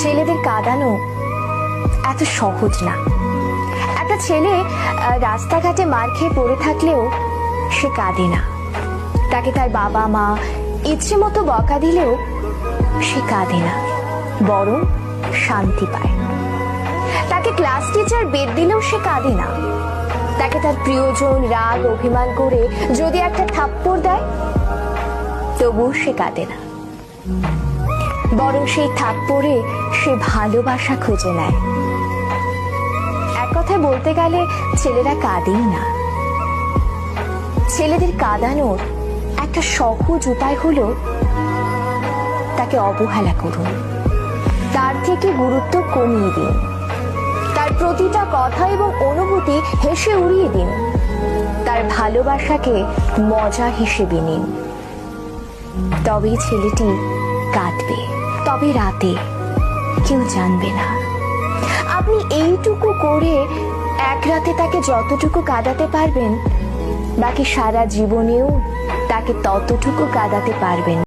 ছেলেদের কাঁদানো এত সহজ না। একটা ছেলে রাস্তাঘাটে মার খেয়ে পড়ে থাকলেও সে কাঁদে না। তাকে তার বাবা, মা ইচ্ছে মতো বকা দিলেও সে কাঁদে না, বরং শান্তি পায়। তাকে ক্লাস টিচার বেদ দিলেও সে কাঁদে না। তাকে তার প্রিয়জন, রাগ, অভিমান করে যদি একটা থাপ্পড় দেয়, তবুও সে কাঁদে না। বরং সেই থাক থাপ্পড়ে সে ভালোবাসা খুঁজে নেয়। এক কথায় বলতে গেলে, ছেলেরা কাঁদেই না। ছেলেদের কাঁদানোর একটা সহজ উপায় হলো, তাকে অবহেলা করুন। তার থেকে গুরুত্ব কমিয়ে দিন। তার প্রতিটা কথা এবং অনুভূতি হেসে উড়িয়ে দিন। তার ভালোবাসাকে মজা হিসেবে নিন। তবেই ছেলেটি কাঁদবে। তবে রাতে কেউ জানবে না। আপনি এইটুকু করে এক রাতে তাকে যতটুকু কাঁদাতে পারবেন, বাকি সারা জীবনেও তাকে ততটুকু কাঁদাতে পারবেন।